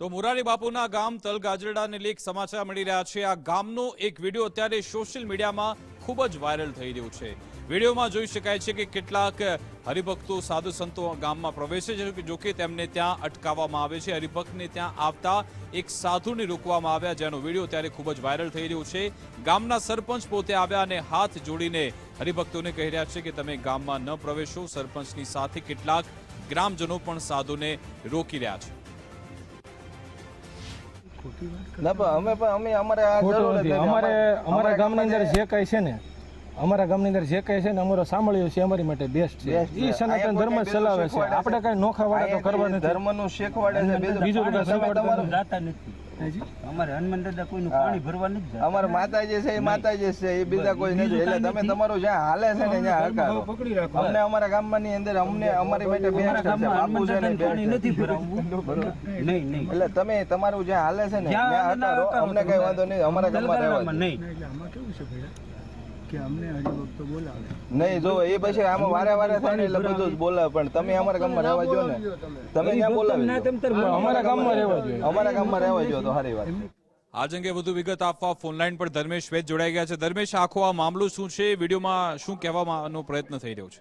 તો મુરારી બાપુના ગામ તલગાજરડાને લેખ સમાચાર મળી રહ્યા છે. આ ગામનો એક વીડિયો અત્યારે સોશિયલ મીડિયામાં ખૂબ જ વાયરલ થઈ રહ્યું છે. વિડીયોમાં જોઈ શકાય છે કે કેટલાક હરિભક્તો, સાધુ સંતો ગામમાં પ્રવેશે છે, જો કે તેમને ત્યાં અટકાવવામાં આવે છે. હરિભક્તને ત્યાં આવતા એક સાધુને રોકવામાં આવ્યા, જેનો વીડિયો ત્યારે ખૂબ જ વાયરલ થઈ રહ્યો છે. ગામના સરપંચ પોતે આવ્યા અને હાથ જોડીને હરિભક્તોને કહી રહ્યા છે કે તમે ગામમાં ન પ્રવેશો. સરપંચની સાથે કેટલાક ગ્રામજનો પણ સાધુને રોકી રહ્યા છે. ના પણ અમે પણ અમે અમારે આ જરૂર. અમારે અમારા ગામની અંદર જે કાંઈ છે ને અમારા ગામની અંદર જે કાંઈ છે ને અમારો સાંભળ્યો છે અમારી માટે બેસ્ટ છે. એ સનાતન ધર્મ ચલાવે છે. આપણે કાંઈ નોખા વાળા તો કરવા નથી. ધર્મનું શીખવાડે છે. બીજું બધું તમારું- જાતા નથી. અમારે હનુમાન દાદા કોઈનું પાણી ભરવા નથી જતા. માતાજી છે એ માતાજી છે એ બીજા કોઈ નથી. એટલે તમે તમારું જ્યાં હાલે છે ને ત્યાં હકારો. પકડી રાખો. અમને અમારા ગામમાં ની અંદર અમને અમારી માટે બેસ્ટ છે બાપુ છે ને હનુમાન દાદાને પાણી best છે. નથી ભરાવવું. નહીં નહીં. એટલે તમે તમારું જ્યાં હાલે છે ને ત્યાં હકારો. હકારો અમને કઈ વાંધો નહીં. અમારા ગામમાં રહેવા નહીં. એટલે આમાં કેવું છે ભાઈ? કે અમને હરિભક્તો બોલાવે. નહીં જો એ પછી આમાં વારે વારે થાય એટલે બધું જ બોલાવે પણ તમે અમારા ગામમાં રહેવા જો ને. તમે. ત્યાં બોલાવી અમારા ગામમાં રહેવા જોઈએ અમારા ગામમાં રહેવા જો તો સારી વાત આજ અંગે વધુ વિગત આપવા ફોનલાઈન પર ધર્મેશ વેદ જોડાઈ ગયા છે. ધર્મેશ આખો આ મામલો શું છે? વિડીયોમાં શું કહેવાનો પ્રયત્ન થઈ રહ્યો છે?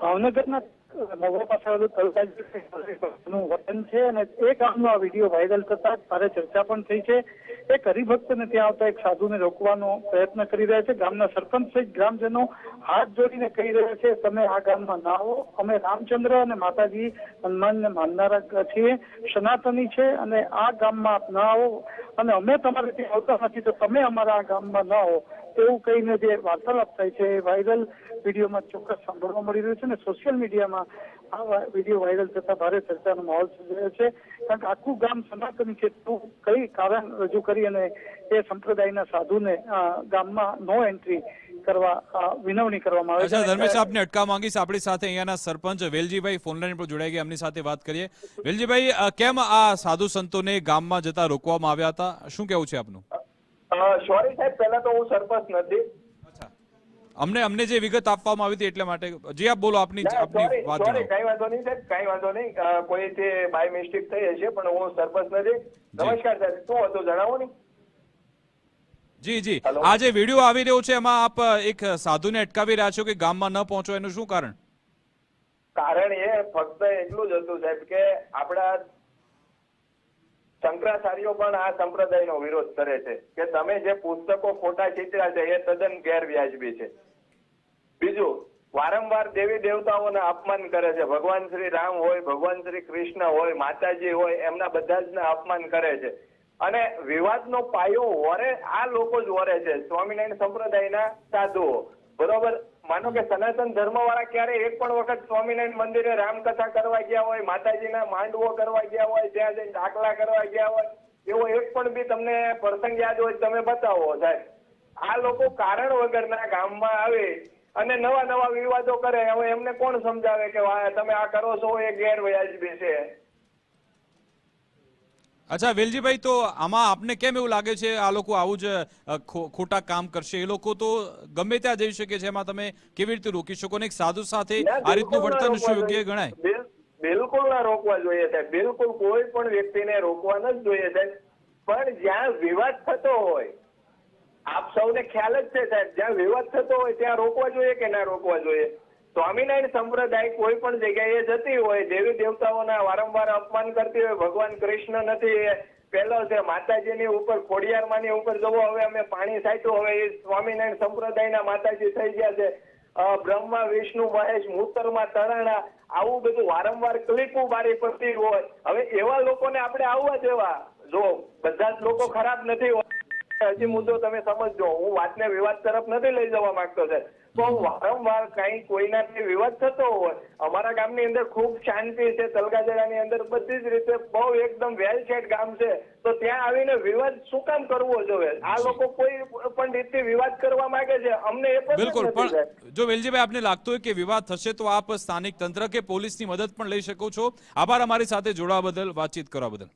ભાવનગરના નગર પાસે આવેલું વતન છે અને એ ગામનો આ વીડિયો વાયરલ થતા ભારે ચર્ચા પણ થઈ છે. એક હરિભક્તને ત્યાં આવતા એક સાધુને રોકવાનો પ્રયત્ન કરી રહ્યા છે. ગામના સરપંચ સહિત ગ્રામજનો હાથ જોડીને કહી રહ્યા છે, તમે આ ગામમાં ના આવો. અમે રામચંદ્ર અને માતાજી હનુમાનને માનનારા છીએ. સનાતની છે અને આ ગામમાં આપ ના આવો. અને અમે તમારે ત્યાં આવતા નથી, તો તમે અમારા આ ગામમાં ના આવો. એવું કહીને જે વાર્તાલાપ થાય છે એ વાયરલ વિડીયોમાં ચોક્કસ સાંભળવા મળી રહ્યું છે અને સોશિયલ મીડિયામાં આ વીડિયો વાયરલ થતા ભારે ચર્ચાનો માહોલ સર્જાયો છે. કારણ કે આખું ગામ સનાતન છે તું કઈ કારણ રજૂ કરી અને એ સંપ્રદાયના સાધુને ગામમાં નો એન્ટ્રી કરવા વિનવણી કરવામાં આવે છે. ધર્મેશ આપને અટકા માંગીશ. આપણી સાથે અહીંયાના સરપંચ વેલજીભાઈ ફોનલાઈન પર જોડાઈ ગયા. એમની સાથે વાત કરીએ. વેલજીભાઈ કેમ આ સાધુ સંતોને ગામમાં જતા રોકવામાં આવ્યા હતા? શું કેવું છે આપનું? સોરી સાહેબ પહેલા તો હું સરપંચ નથી. અમને અમને જે વિગત આપવામાં આવી હતી એટલે માટે જી આપ બોલો આપની આપની વાત સોરી કઈ વાંધો નહીં સાહેબ કઈ વાંધો નહીં. કોઈ તે બાય મિસ્ટેક થઈ હશે પણ હું સરપંચ નથી. નમસ્કાર સાહેબ શું હતું જણાવો ને. જી જી. આ જે વીડિયો આવી રહ્યો છે એમાં આપ એક સાધુને અટકાવી રહ્યા છો કે ગામમાં ન પહોંચો એનું શું કારણ? કારણ એ ફક્ત એટલું જ હતું સાહેબ કે આપણા શંકરાચાર્યો પણ આ સંપ્રદાયનો વિરોધ કરે છે કે તમે જે પુસ્તકો ખોટા ચિત્ર્યા છે એ તદ્દન ગેરવ્યાજબી છે. બીજું, વારંવાર દેવી દેવતાઓને અપમાન કરે છે. ભગવાન શ્રી રામ હોય, ભગવાન શ્રી કૃષ્ણ હોય, માતાજી હોય, એમના બધા જ અપમાન કરે છે. અને વિવાદનો પાયો વરે, આ લોકો જ વરે છે. સ્વામિનારાયણ સંપ્રદાયના સાધુઓ. બરોબર? માનો કે સનાતન ધર્મ વાળા ક્યારે એક પણ વખત સ્વામિનારાયણ મંદિરે રામકથા કરવા ગયા હોય, માતાજીના માંડવો કરવા ગયા હોય ત્યાં જઈને દાખલા કરવા ગયા હોય, એવો એક પણ બી તમને પ્રસંગ યાદ હોય તમે બતાવો સાહેબ. આ લોકો કારણ વગરના ગામમાં આવે અને નવા નવા વિવાદો કરે. હવે એમને કોણ સમજાવે કે તમે આ કરો છો, એ ગેરવ્યાજબી છે. અચ્છા વેલજીભાઈ તો આમાં આપને કેમ એવું લાગે છે આ લોકો આવું જ ખોટા કામ કરશે? એ લોકો તો ગમે ત્યાં જઈ શકે છે એમાં તમે કેવી રીતે રોકી શકો? ને એક સાધુ સાથે આ રીતનું વર્તન શું યોગ્ય ગણાય? બિલકુલ ના રોકવા જોઈએ સાહેબ. બિલકુલ કોઈ પણ વ્યક્તિને રોકવા ન જ જોઈએ સાહેબ. પણ જ્યાં વિવાદ થતો હોય આપ સૌને ખ્યાલ જ છે સાહેબ. જ્યાં વિવાદ થતો હોય ત્યાં રોકવા જોઈએ કે ના રોકવા જોઈએ? સ્વામિનારાયણ સંપ્રદાય કોઈ પણ જગ્યાએ જતી હોય દેવી દેવતાઓના વારંવાર અપમાન કરતી હોય, ભગવાન કૃષ્ણ નથી પહેલો છે માતાજીની ઉપર, ખોડિયારમાંની ઉપર જવો, હવે અમે પાણી સાચ્યું હવે એ સ્વામિનારાયણ સંપ્રદાયના માતાજી થઈ ગયા છે. બ્રહ્મા, વિષ્ણુ, મહેશ, મૂતરમાં તરણા, આવું બધું વારંવાર ક્લિપો મારી પડતી હોય. હવે એવા લોકોને આપણે આવવા દેવા. જો બધા જ લોકો ખરાબ નથી હોતા હજી મુદ્દો તમે સમજજો. હું વાતને વિવાદ તરફ નથી લઈ જવા માંગતો છે તો વારંવાર કઈ કોઈના વિવાદ થતો હોય અમારા ગામની અંદર ખૂબ શાંતિ છે તલગાજડાની અંદર બધી જ રીતે બહુ એકદમ વેલ સેટ ગામ છે. તો ત્યાં આવીને વિવાદ શું કામ કરવો જોઈએ? આ લોકો કોઈ પણ રીતે વિવાદ કરવા માંગે છે? અમને એ પણ બિલકુલ પણ જો વેલજીભાઈ આપને લાગતું હોય કે વિવાદ થશે તો આપ સ્થાનિક તંત્ર કે પોલીસની મદદ પણ લઈ શકો છો. આભાર અમારી સાથે જોડાવા બદલ વાતચીત કરવા બદલ.